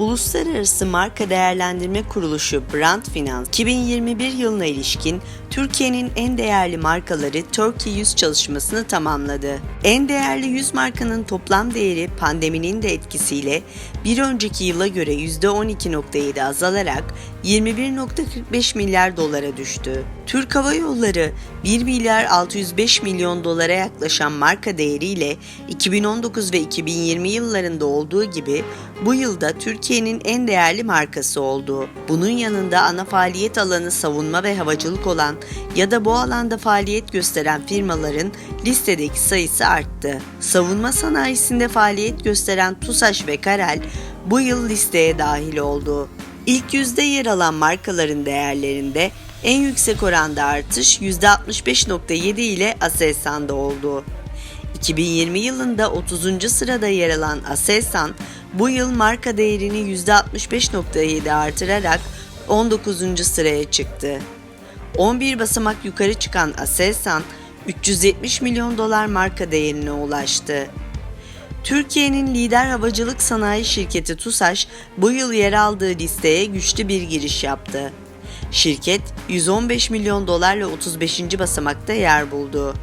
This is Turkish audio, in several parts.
Uluslararası Marka Değerlendirme Kuruluşu Brand Finance 2021 yılına ilişkin Türkiye'nin en değerli markaları Turkey 100 çalışmasını tamamladı. En değerli 100 markanın toplam değeri pandeminin de etkisiyle bir önceki yıla göre %12.7 azalarak 21.45 milyar dolara düştü. Türk Hava Yolları 1 milyar 605 milyon dolara yaklaşan marka değeriyle 2019 ve 2020 yıllarında olduğu gibi bu yılda Türkiye'nin en değerli markası oldu. Bunun yanında ana faaliyet alanı savunma ve havacılık olan ya da bu alanda faaliyet gösteren firmaların listedeki sayısı arttı. Savunma sanayisinde faaliyet gösteren TUSAŞ ve Karel bu yıl listeye dahil oldu. İlk yüzde yer alan markaların değerlerinde en yüksek oranda artış %65.7 ile Aselsan'da oldu. 2020 yılında 30. sırada yer alan Aselsan, bu yıl marka değerini %65.7 artırarak 19. sıraya çıktı. 11 basamak yukarı çıkan Aselsan, 370 milyon dolar marka değerine ulaştı. Türkiye'nin lider havacılık sanayi şirketi TUSAŞ bu yıl yer aldığı listeye güçlü bir giriş yaptı. Şirket 115 milyon dolarla 35. basamakta yer buldu.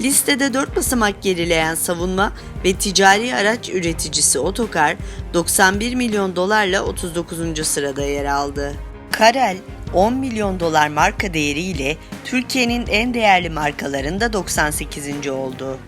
Listede 4 basamak gerileyen savunma ve ticari araç üreticisi Otokar 91 milyon dolarla 39. sırada yer aldı. Karel 10 milyon dolar marka değeriyle Türkiye'nin en değerli markalarında 98. oldu.